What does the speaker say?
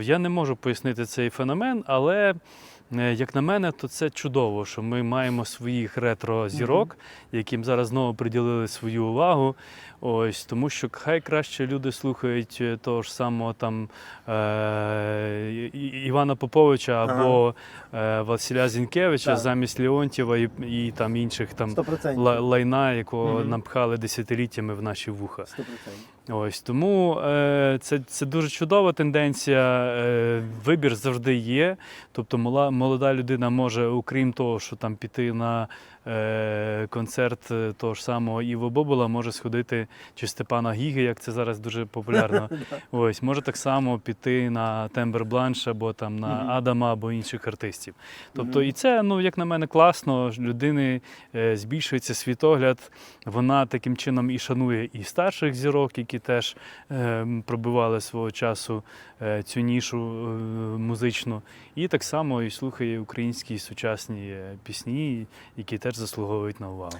Я не можу пояснити цей феномен, але як на мене, то це чудово, що ми маємо своїх ретро-зірок, яким зараз знову приділили свою увагу. Ось тому, що хай краще люди слухають е, того ж самого там е, Івана Поповича або е, Василя Зінкевича Так. замість Леонтьєва і, і там інших там 100%. ла- лайна, якого Мгм. напхали десятиліттями в наші вуха. 100%. Ось тому е, це, це дуже чудова тенденція. Е, вибір завжди є. Тобто, мола, молода людина може, окрім того, що там піти на е, концерт е, того ж самого Іво Бобола, може сходити чи Степана Гіги, як це зараз дуже популярно. Ось може так само піти на Тембер Бланш або там на. Адама або інших артистів. Тобто, і це, ну як на мене, класно. Людини е, збільшується світогляд. Вона таким чином і шанує і старших зірок, які теж е, пробивали свого часу е, цю нішу е, музичну, і так само і слухає українські сучасні пісні, які теж заслуговують на увагу.